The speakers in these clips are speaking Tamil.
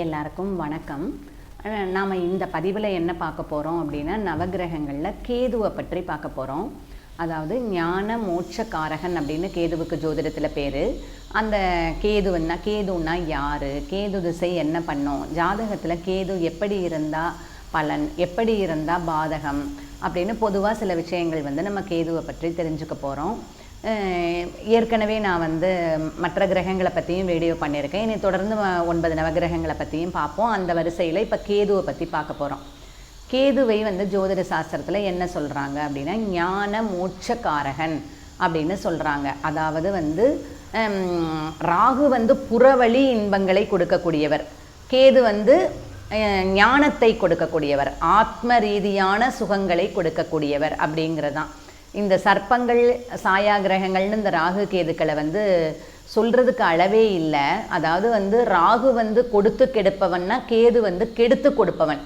எல்லாருக்கும் வணக்கம். நாம் இந்த பதிவில் என்ன பார்க்க போகிறோம் அப்படின்னா நவகிரகங்களில் கேதுவை பற்றி பார்க்க போகிறோம் அதாவது ஞான மோட்சக்காரகன் அப்படின்னு கேதுவுக்கு ஜோதிடத்தில் பேர். அந்த கேதுன்னா கேதுன்னா யார்? கேது திசை என்ன பண்ணும்? ஜாதகத்தில் கேது எப்படி இருந்தால் பலன்? எப்படி இருந்தால் பாதகம்? அப்படின்னு பொதுவாக சில விஷயங்கள் வந்து நம்ம கேதுவை பற்றி தெரிஞ்சுக்க போகிறோம் ஏற்கனவே நான் வந்து மற்ற கிரகங்களை பற்றியும் வீடியோ பண்ணியிருக்கேன். இனி தொடர்ந்து ஒன்பது நவகிரகங்களை பற்றியும் பார்ப்போம். அந்த வரிசையில் இப்போ கேதுவை பற்றி பார்க்க போகிறோம் கேதுவை வந்து ஜோதிட சாஸ்திரத்தில் என்ன சொல்கிறாங்க அப்படின்னா ஞான மோட்சக்காரகன் அப்படின்னு சொல்கிறாங்க அதாவது வந்து ராகு வந்து புறவழி இன்பங்களை கொடுக்கக்கூடியவர். கேது வந்து ஞானத்தை கொடுக்கக்கூடியவர். ஆத்ம ரீதியான சுகங்களை கொடுக்கக்கூடியவர் அப்படிங்கிறதான். இந்த சர்ப்பங்கள் சாயா கிரகங்கள்னு இந்த ராகு கேதுக்களை வந்து சொல்கிறதுக்கு அளவே இல்லை. அதாவது வந்து ராகு வந்து கொடுத்து கெடுப்பவன்னா கேது வந்து கெடுத்து கொடுப்பவன்.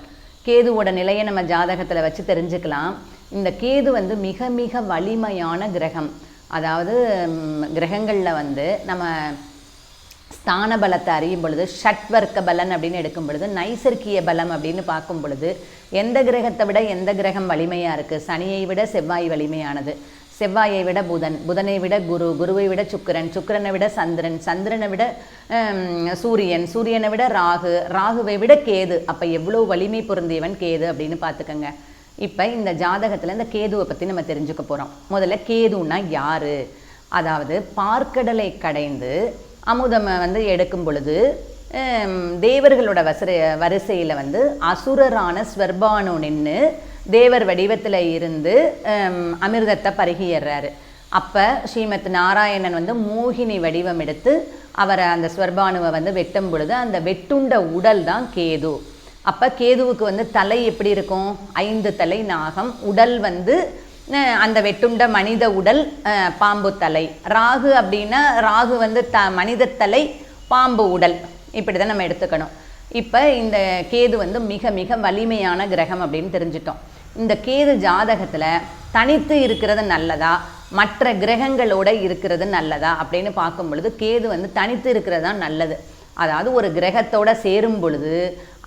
கேதுவோட நிலையை நம்ம ஜாதகத்தில் வச்சு தெரிஞ்சுக்கலாம். இந்த கேது வந்து மிக மிக வலிமையான கிரகம். அதாவது கிரகங்களில் வந்து நம்ம ஸ்தான பலத்தை அறியும் பொழுது ஷட்வர்க்க பலன் அப்படின்னு எடுக்கும் பொழுது நைசர்கிய பலம் அப்படின்னு பார்க்கும் பொழுது எந்த கிரகத்தை விட எந்த கிரகம் வலிமையாக இருக்குது சனியை விட செவ்வாய் வலிமையானது. செவ்வாயை விட புதன் புதனை விட குரு குருவை விட சுக்கிரன் சுக்கிரனை விட சந்திரன் சந்திரனை விட சூரியன் சூரியனை விட ராகு ராகுவை விட கேது. அப்போ எவ்வளோ வலிமை பொருந்தியவன் கேது அப்படின்னு பார்த்துக்கோங்க. இப்போ இந்த ஜாதகத்தில் இந்த கேதுவை பற்றி நம்ம தெரிஞ்சுக்க போகிறோம் முதல்ல கேதுன்னா யாரு? அதாவது பார்க்கடலை கடைந்து அமுதம் வந்து எடுக்கும் பொழுது தேவர்களோட வசர வரிசையில் வந்து அசுரரான ஸ்வர்பானு நின்று தேவர் வடிவத்தில் இருந்து அமிர்தத்தை பருகிடுறாரு அப்போ ஸ்ரீமத் நாராயணன் வந்து மோகினி வடிவம் எடுத்து அவரை அந்த ஸ்வர்பானுவை வந்து வெட்டும் பொழுது அந்த வெட்டுண்ட உடல் தான் கேது. அப்போ கேதுவுக்கு வந்து தலை எப்படி இருக்கும்? ஐந்து தலை நாகம் உடல் வந்து அந்த வெட்டுண்ட மனித உடல் பாம்பு தலை. ராகு அப்படின்னா ராகு வந்து த மனித தலை பாம்பு உடல். இப்படி தான் நம்ம எடுத்துக்கணும். இப்போ இந்த கேது வந்து மிக மிக வலிமையான கிரகம் அப்படின்னு தெரிஞ்சிட்டோம். இந்த கேது ஜாதகத்தில் தனித்து இருக்கிறது நல்லதா? மற்ற கிரகங்களோட இருக்கிறது நல்லதா? அப்படின்னு பார்க்கும் பொழுது கேது வந்து தனித்து இருக்கிறது தான் நல்லது. அதாவது ஒரு கிரகத்தோட சேரும் பொழுது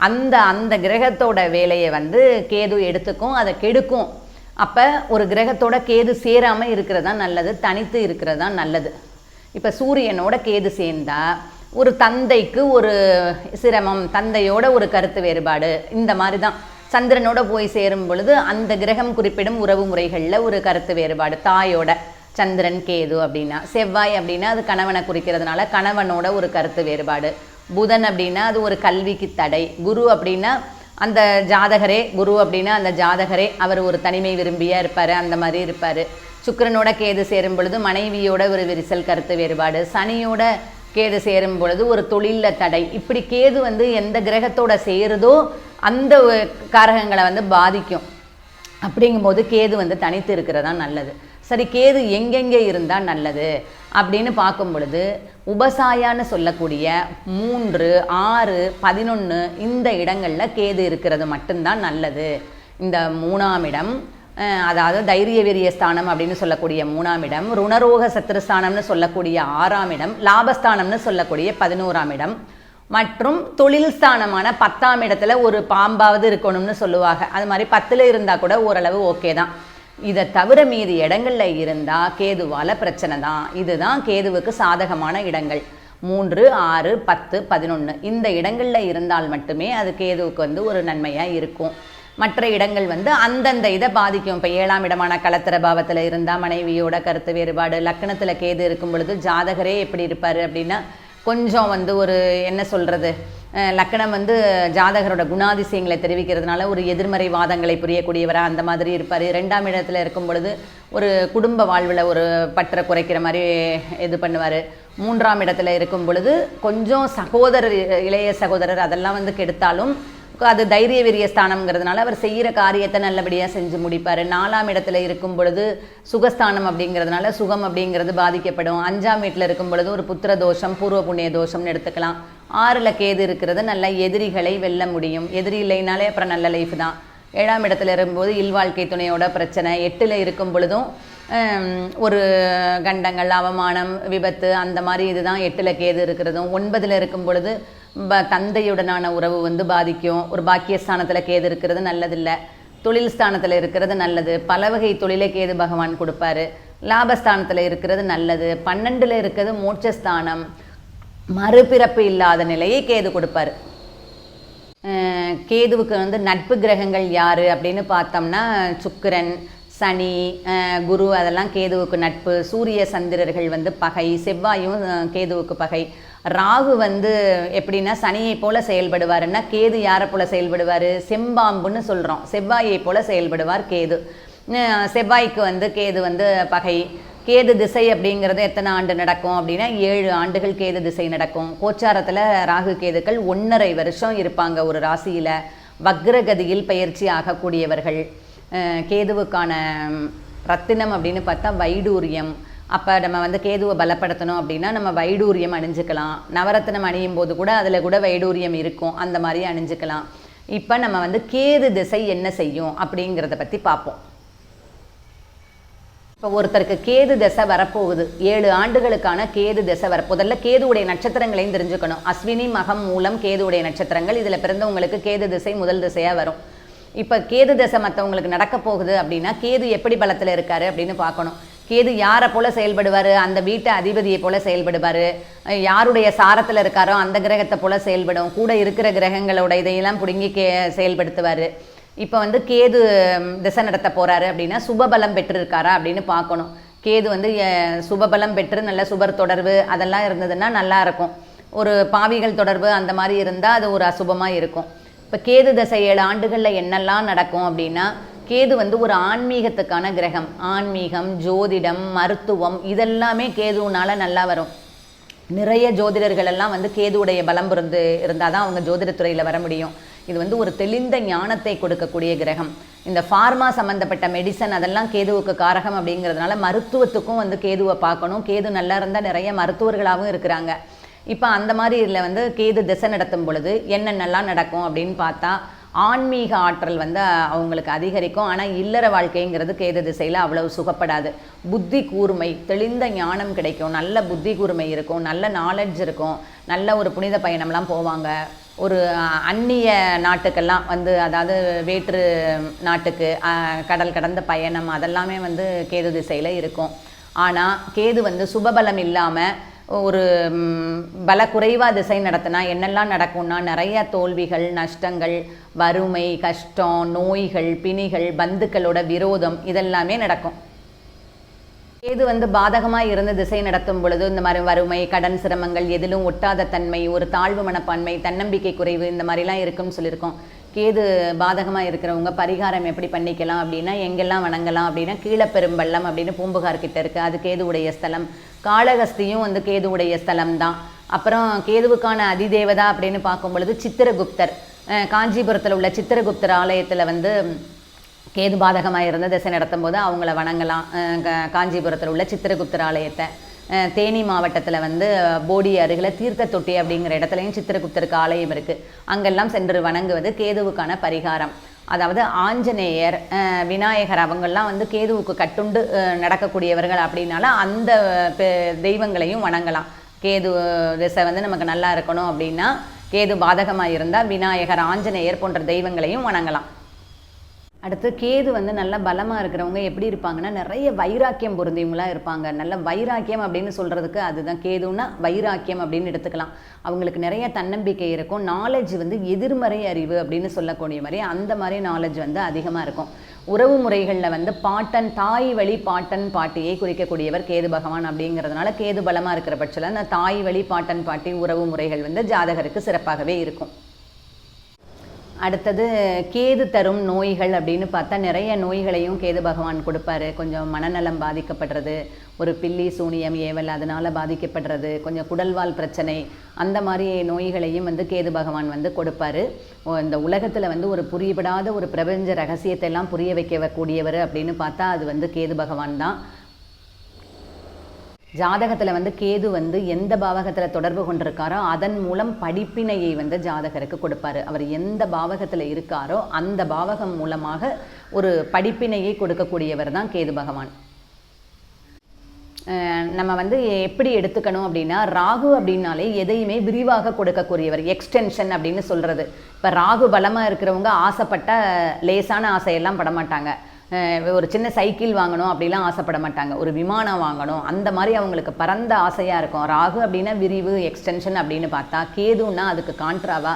அந்த அந்த கிரகத்தோட வேலையை வந்து கேது எடுத்துக்கும் அதை கெடுக்கும். அப்போ ஒரு கிரகத்தோட கேது சேராமல் இருக்கிறதா நல்லது தனித்து இருக்கிறதா நல்லது. இப்போ சூரியனோட கேது சேர்ந்தா ஒரு தந்தைக்கு ஒரு சிரமம் தந்தையோட ஒரு கருத்து வேறுபாடு இந்த மாதிரி தான் சந்திரனோட போய் சேரும் பொழுது அந்த கிரகம் குறிப்பிடும் உறவு முறைகளில் ஒரு கருத்து வேறுபாடு. தாயோட சந்திரன் கேது அப்படின்னா செவ்வாய் அப்படின்னா அது கணவனை குறிக்கிறதுனால கணவனோட ஒரு கருத்து வேறுபாடு. புதன் அப்படின்னா அது ஒரு கல்விக்கு தடை. குரு அப்படின்னா அந்த ஜாதகரே குரு அப்படின்னா அந்த ஜாதகரே அவர் ஒரு தனிமை விரும்பியா இருப்பார் அந்த மாதிரி இருப்பார். சுக்கிரனோட கேது சேரும் பொழுது மனைவியோட ஒரு விரிசல் கருத்து வேறுபாடு சனியோட கேது சேரும் பொழுது ஒரு தொழிலில் தடை. இப்படி கேது வந்து எந்த கிரகத்தோட சேருதோ அந்த காரகங்களை வந்து பாதிக்கும். அப்படிங்கும்போது கேது வந்து தனித்து இருக்கிறதா நல்லது. சரி கேது எங்கெங்கே இருந்தால் நல்லது அப்படின்னு பார்க்கும் பொழுது உபசாயான்னு சொல்லக்கூடிய மூன்று ஆறு பதினொன்று இந்த இடங்களில் கேது இருக்கிறது மட்டும்தான் நல்லது. இந்த மூணாம் இடம் அதாவது தைரிய வீரிய ஸ்தானம் அப்படின்னு சொல்லக்கூடிய மூணாம் இடம் ருணரோக சத்ருஸ்தானம்னு சொல்லக்கூடிய ஆறாம் இடம் லாபஸ்தானம்னு சொல்லக்கூடிய பதினோராம் இடம். மற்றும் தொழில் ஸ்தானமான பத்தாம் இடத்துல ஒரு பாம்பாவது இருக்கணும்னு சொல்லுவாங்க. அது மாதிரி பத்தில் இருந்தால் கூட ஓரளவு ஓகே தான். இதை தவிர மீதி இடங்களில் இருந்தால் கேதுவால் பிரச்சனை தான். இதுதான் கேதுவுக்கு சாதகமான இடங்கள். மூன்று ஆறு பத்து பதினொன்று இந்த இடங்களில் இருந்தால் மட்டுமே அது கேதுவுக்கு வந்து ஒரு நன்மையாக இருக்கும். மற்ற இடங்கள் வந்து அந்தந்த இதை பாதிக்கும். இப்போ ஏழாம் இடமான கலத்திர பாவத்தில் இருந்தால் மனைவியோட கருத்து வேறுபாடு லக்கணத்தில் கேது இருக்கும் பொழுது ஜாதகரே எப்படி இருப்பார் அப்படின்னா கொஞ்சம் வந்து ஒரு என்ன சொல்கிறது லக்கணம் வந்து ஜாதகரோட குணாதிசயங்களை தெரிவிக்கிறதுனால ஒரு எதிர்மறை வாதங்களை புரியக்கூடியவராக அந்த மாதிரி இருப்பார். ரெண்டாம் இடத்துல இருக்கும் பொழுது ஒரு குடும்ப வாழ்வில் ஒரு பற்ற குறைக்கிற மாதிரி இது பண்ணுவார். மூன்றாம் இடத்துல இருக்கும் பொழுது கொஞ்சம் சகோதரர் இளைய சகோதரர் அதெல்லாம் வந்து கெடுத்தாலும் அது தைரிய வீரிய ஸ்தானம்ங்கிறதுனால அவர் செய்கிற காரியத்தை நல்லபடியாக செஞ்சு முடிப்பார். நாலாம் இடத்துல இருக்கும் பொழுது சுகஸ்தானம் அப்படிங்கிறதுனால சுகம் அப்படிங்கிறது பாதிக்கப்படும். அஞ்சாம் வீட்டில் இருக்கும் பொழுது ஒரு புத்திர தோஷம் பூர்வ புண்ணிய தோஷம்னு எடுத்துக்கலாம். ஆறில் கேது இருக்கிறது நல்ல எதிரிகளை வெல்ல முடியும். எதிரி இல்லைனாலே அப்புறம் நல்ல லைஃப் தான். ஏழாம் இடத்துல இருக்கும்போது இல்வாழ்க்கை துணையோட பிரச்சனை. எட்டில் இருக்கும் பொழுதும் ஒரு கண்டங்கள் அவமானம் விபத்து அந்த மாதிரி இதுதான் எட்டில் கேது இருக்கிறதும். ஒன்பதில் இருக்கும் பொழுது தந்தையுடனான உறவு வந்து பாதிக்கும். ஒரு பாக்கியஸ்தானத்தில் கேது இருக்கிறது நல்லதில்லை. தொழில் ஸ்தானத்தில் இருக்கிறது நல்லது. பல வகை தொழிலை கேது பகவான் கொடுப்பாரு. லாபஸ்தானத்தில் இருக்கிறது நல்லது. பன்னெண்டில் இருக்கிறது மோட்சஸ்தானம். மறுபிறப்பு இல்லாத நிலையை கேது கொடுப்பாரு. கேதுவுக்கு வந்து நட்பு கிரகங்கள் யார் அப்படின்னு பார்த்தோம்னா சுக்கிரன் சனி குரு அதெல்லாம் கேதுவுக்கு நட்பு. சூரிய சந்திரர்கள் வந்து பகை. செவ்வாயும் கேதுவுக்கு பகை. ராகு வந்து எப்படின்னா சனியை போல செயல்படுவாருன்னா கேது யாரை போல செயல்படுவார்? செம்பாம்புன்னு சொல்கிறோம் செவ்வாயை போல செயல்படுவார் கேது. செவ்வாய்க்கு வந்து கேது வந்து பகை. கேது திசை அப்படிங்கிறது எத்தனை ஆண்டு நடக்கும் அப்படின்னா ஏழு ஆண்டுகள் கேது திசை நடக்கும். கோச்சாரத்தில் ராகு கேதுக்கள் ஒன்றரை வருஷம் இருப்பாங்க ஒரு ராசியில். வக்ரகதியில் பயிற்சி ஆகக்கூடியவர்கள். கேதுவுக்கான ரத்தினம் அப்படின்னு பார்த்தா வைடூரியம். அப்போ நம்ம வந்து கேதுவை பலப்படுத்தணும் அப்படின்னா நம்ம வைடூரியம் அணிஞ்சுக்கலாம். நவரத்னம் அணியும் போது கூட அதில் கூட வைடூரியம் இருக்கும். அந்த மாதிரி அணிஞ்சுக்கலாம். இப்போ நம்ம வந்து கேது திசை என்ன செய்யும் அப்படிங்கிறத பற்றி பார்ப்போம். இப்போ ஒருத்தருக்கு கேது திசை வரப்போகுது. ஏழு ஆண்டுகளுக்கான கேது திசை வர முதல்ல கேதுவுடைய நட்சத்திரங்களையும் தெரிஞ்சுக்கணும். அஸ்வினி மகம் மூலம் கேதுவுடைய நட்சத்திரங்கள். இதில் பிறந்தவங்களுக்கு கேது திசை முதல் திசையாக வரும். இப்போ கேது திசை மற்றவங்களுக்கு நடக்க போகுது அப்படின்னா கேது எப்படி பலத்தில் இருக்காரு அப்படின்னு பார்க்கணும். கேது யாரை போல செயல்படுவார்? அந்த வீட்டு அதிபதியை போல செயல்படுவார்? யாருடைய சாரத்தில் இருக்காரோ அந்த கிரகத்தை போல செயல்படும். கூட இருக்கிற கிரகங்களோட இதையெல்லாம் பிடுங்கி கே செயல்படுத்துவார். இப்போ வந்து கேது திசை நடத்த போகிறாரு அப்படின்னா சுபபலம் பெற்றிருக்காரா அப்படின்னு பார்க்கணும். கேது வந்து சுபபலம் பெற்று நல்ல சுபர் தொடர்பு அதெல்லாம் இருந்ததுன்னா நல்லா இருக்கும். ஒரு பாவிகள் தொடர்பு அந்த மாதிரி இருந்தால் அது ஒரு அசுபமாக இருக்கும். இப்போ கேது தசை ஏழு ஆண்டுகளில் என்னெல்லாம் நடக்கும் அப்படின்னா கேது வந்து ஒரு ஆன்மீகத்துக்கான கிரகம். ஆன்மீகம் ஜோதிடம் மருத்துவம் இதெல்லாமே கேதுனால நல்லா வரும். நிறைய ஜோதிடர்கள் எல்லாம் வந்து கேதுவுடைய பலம் இருந்து இருந்தால் தான் அவங்க ஜோதிடத்துறையில் வர முடியும். இது வந்து ஒரு தெளிந்த ஞானத்தை கொடுக்கக்கூடிய கிரகம். இந்த ஃபார்மா சம்மந்தப்பட்ட மெடிசன் அதெல்லாம் கேதுவுக்கு காரகம் அப்படிங்கிறதுனால மருத்துவத்துக்கும் வந்து கேதுவை பார்க்கணும். கேது நல்லா இருந்தால் நிறைய மருத்துவர்களாகவும் இருக்கிறாங்க. இப்போ அந்த மாதிரி இதில் வந்து கேது திசை நடத்தும் பொழுது என்னென்னலாம் நடக்கும் அப்படின்னு பார்த்தா ஆன்மீக ஆற்றல் வந்து அவங்களுக்கு அதிகரிக்கும். ஆனால் இல்லற வாழ்க்கைங்கிறது கேது திசையில் அவ்வளவு சுகப்படாது. புத்தி கூர்மை தெளிந்த ஞானம் கிடைக்கும். நல்ல புத்தி கூர்மை இருக்கும். நல்ல நாலெட்ஜ் இருக்கும். நல்ல ஒரு புனித பயணம்லாம் போவாங்க. ஒரு அந்நிய நாட்டுக்கெல்லாம் வந்து அதாவது வேற்று நாட்டுக்கு கடல் கடந்த பயணம் அதெல்லாமே வந்து கேது திசையில் இருக்கும். ஆனால் கேது வந்து சுபபலம் இல்லாமல் ஒரு பல பலக்குறைவா திசை நடத்தினா என்னெல்லாம் நடக்கும்னா நிறைய தோல்விகள் நஷ்டங்கள் வறுமை கஷ்டம் நோய்கள் பிணிகள் பந்துக்களோட விரோதம் இதெல்லாமே நடக்கும். ஏது வந்து பாதகமாக இருந்து திசை நடத்தும் பொழுது இந்த மாதிரி வறுமை கடன் சிரமங்கள் எதிலும் ஒட்டாத தன்மை ஒரு தாழ்வு மனப்பான்மை தன்னம்பிக்கை குறைவு இந்த மாதிரிலாம் இருக்குன்னு சொல்லியிருக்கோம். கேது பாதகமாக இருக்கிறவங்க பரிகாரம் எப்படி பண்ணிக்கலாம் அப்படின்னா எங்கெல்லாம் வணங்கலாம்? அப்படின்னா கீழப்பெரும்பள்ளம் அப்படின்னு பூம்புகார் கிட்ட இருக்குது அது கேதுவுடைய ஸ்தலம். காளகஸ்தியும் வந்து கேதுவுடைய ஸ்தலம் தான் அப்புறம் கேதுவுக்கான அதிதேவதா அப்படின்னு பார்க்கும் பொழுது சித்திரகுப்தர் காஞ்சிபுரத்தில் உள்ள சித்திரகுப்தர் ஆலயத்தில் வந்து கேது பாதகமாக இருந்த திசை நடத்தும் போது அவங்கள வணங்கலாம். காஞ்சிபுரத்தில் உள்ள சித்திரகுப்தர் ஆலயத்தை. தேனி மாவட்டத்தில் வந்து போடி அருகில் தீர்த்த தொட்டி அப்படிங்கிற இடத்துலையும் சித்திரகுப்தருக்கு ஆலயம் இருக்குது அங்கெல்லாம் சென்று வணங்குவது கேதுவுக்கான பரிகாரம். அதாவது ஆஞ்சநேயர் விநாயகர் அவங்கெல்லாம் வந்து கேதுவுக்கு கட்டுண்டு நடக்கக்கூடியவர்கள் அப்படின்னால அந்த பெ- தெய்வங்களையும் வணங்கலாம். கேது திசை வந்து நமக்கு நல்லா இருக்கணும் அப்படின்னா கேது பாதகமாக இருந்தால் விநாயகர் ஆஞ்சநேயர் போன்ற தெய்வங்களையும் வணங்கலாம். அடுத்து கேது வந்து நல்ல பலமாக இருக்கிறவங்க எப்படி இருப்பாங்கன்னா நிறைய வைராக்கியம் பொருந்தியவங்களாக இருப்பாங்க. நல்ல வைராக்கியம் அப்படின்னு சொல்கிறதுக்கு அதுதான் கேதுன்னா வைராக்கியம் அப்படின்னு எடுத்துக்கலாம். அவங்களுக்கு நிறைய தன்னம்பிக்கை இருக்கும். நாலேஜ் வந்து எதிர்மறை அறிவு அப்படின்னு சொல்லக்கூடிய மாதிரி அந்த மாதிரி நாலேஜ் வந்து அதிகமாக இருக்கும். உறவு முறைகளில் வந்து பாட்டன் தாய் வழி பாட்டன் பாட்டியை குறிக்கக்கூடியவர் கேது பகவான் அப்படிங்கிறதுனால கேது பலமாக இருக்கிற பட்சத்தில் அந்த தாய் வழி பாட்டன் பாட்டி உறவு முறைகள் வந்து ஜாதகருக்கு சிறப்பாகவே இருக்கும். அடுத்தது கேது தரும் நோய்கள் அப்படின்னு பார்த்தா நிறைய நோய்களையும் கேது பகவான் கொடுப்பாரு. கொஞ்சம் மனநலம் பாதிக்கப்படுறது ஒரு பில்லி சூனியம் ஏவல் அதனால் பாதிக்கப்படுறது கொஞ்சம் குடல்வால் பிரச்சனை அந்த மாதிரி நோய்களையும் வந்து கேது பகவான் வந்து கொடுப்பாரு. இந்த உலகத்தில் வந்து ஒரு புரியப்படாத ஒரு பிரபஞ்ச ரகசியத்தை எல்லாம் புரிய வைக்கக்கூடியவர் அப்படின்னு பார்த்தா அது வந்து கேது பகவான் தான். ஜாதகத்தில் வந்து கேது வந்து எந்த பாவகத்தில் தொடர்பு கொண்டிருக்காரோ அதன் மூலம் படிப்பினையை வந்து ஜாதகருக்கு கொடுப்பாரு. அவர் எந்த பாவகத்தில் இருக்காரோ அந்த பாவகம் மூலமாக ஒரு படிப்பினையை கொடுக்கக்கூடியவர் தான் கேது பகவான். நம்ம வந்து எப்படி எடுத்துக்கணும் அப்படின்னா ராகு அப்படின்னாலே எதையுமே விரிவாக கொடுக்கக்கூடியவர் எக்ஸ்டென்ஷன் அப்படின்னு சொல்கிறது இப்போ ராகு பலமாக இருக்கிறவங்க ஆசைப்பட்ட லேசான ஆசையெல்லாம் படமாட்டாங்க. ஒரு சின்ன சைக்கிள் வாங்கணும் அப்படிலாம் ஆசைப்பட மாட்டாங்க. ஒரு விமானம் வாங்கணும். அந்த மாதிரி அவங்களுக்கு பரந்த ஆசையாக இருக்கும். ராகு அப்படின்னா விரிவு எக்ஸ்டென்ஷன் அப்படின்னு பார்த்தா கேதுன்னா அதுக்கு கான்ட்ராவாக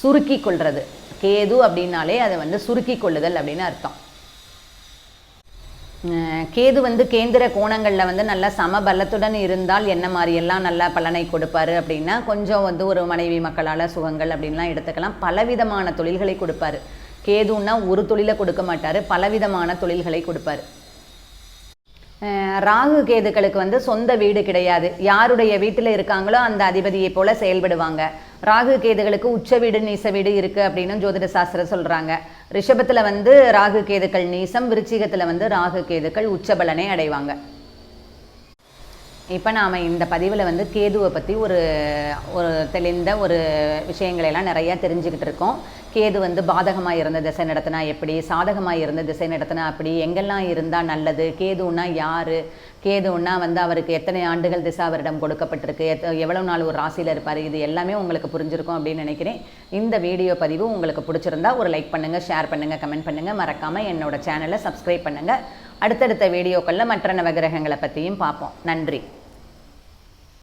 சுருக்கி கொள்வது கேது அப்படின்னாலே அதை வந்து சுருக்கி கொள்ளுதல் அப்படின்னு அர்த்தம். கேது வந்து கேந்திர கோணங்களில் வந்து நல்ல சமபலத்துடன் இருந்தால் என்ன மாதிரியெல்லாம் நல்ல பலனை கொடுப்பாரு அப்படின்னா கொஞ்சம் வந்து ஒரு மனைவி மக்களால் சுகங்கள் அப்படின்லாம் எடுத்துக்கலாம். பலவிதமான தொழில்களை கொடுப்பாரு. கேதுன்னா ஒரு தொழிலை கொடுக்க மாட்டார் பலவிதமான தொழில்களை கொடுப்பாரு. ராகு கேதுக்களுக்கு வந்து சொந்த வீடு கிடையாது. யாருடைய வீட்டில் இருக்காங்களோ அந்த அதிபதியை போல செயல்படுவாங்க. ராகு கேதுகளுக்கு உச்ச வீடு நீச வீடு இருக்குது அப்படின்னு ஜோதிட சாஸ்திரம் சொல்கிறாங்க ரிஷபத்தில் வந்து ராகு கேதுக்கள் நீசம் விருச்சிகத்தில் வந்து ராகு கேதுக்கள் உச்சபலனை அடைவாங்க. இப்போ நாம் இந்த பதிவில் வந்து கேதுவை பற்றி ஒரு ஒரு தெளிந்த ஒரு விஷயங்களை எல்லாம் நிறையா தெரிஞ்சுக்கிட்டு இருக்கோம். கேது வந்து பாதகமாக இருந்த திசை நடத்தினா எப்படி சாதகமாக இருந்த திசை நடத்தினா அப்படி எங்கெல்லாம் இருந்தால் நல்லது கேதுன்னா யார் கேதுன்னா வந்து அவருக்கு எத்தனை ஆண்டுகள் திசாவரிடம் கொடுக்கப்பட்டிருக்கு எத்த எவ்வளோ நாள் ஒரு ராசியில் இருப்பார் இது எல்லாமே உங்களுக்கு புரிஞ்சிருக்கும் அப்படின்னு நினைக்கிறேன். இந்த வீடியோ பதிவு உங்களுக்கு பிடிச்சிருந்தா ஒரு லைக் பண்ணுங்கள் ஷேர் பண்ணுங்கள் கமெண்ட் பண்ணுங்கள் மறக்காமல் என்னோட சேனலை சப்ஸ்கிரைப் பண்ணுங்கள் அடுத்தடுத்த வீடியோக்களில் மற்ற நவகிரகங்களை பற்றியும் பார்ப்போம். நன்றி.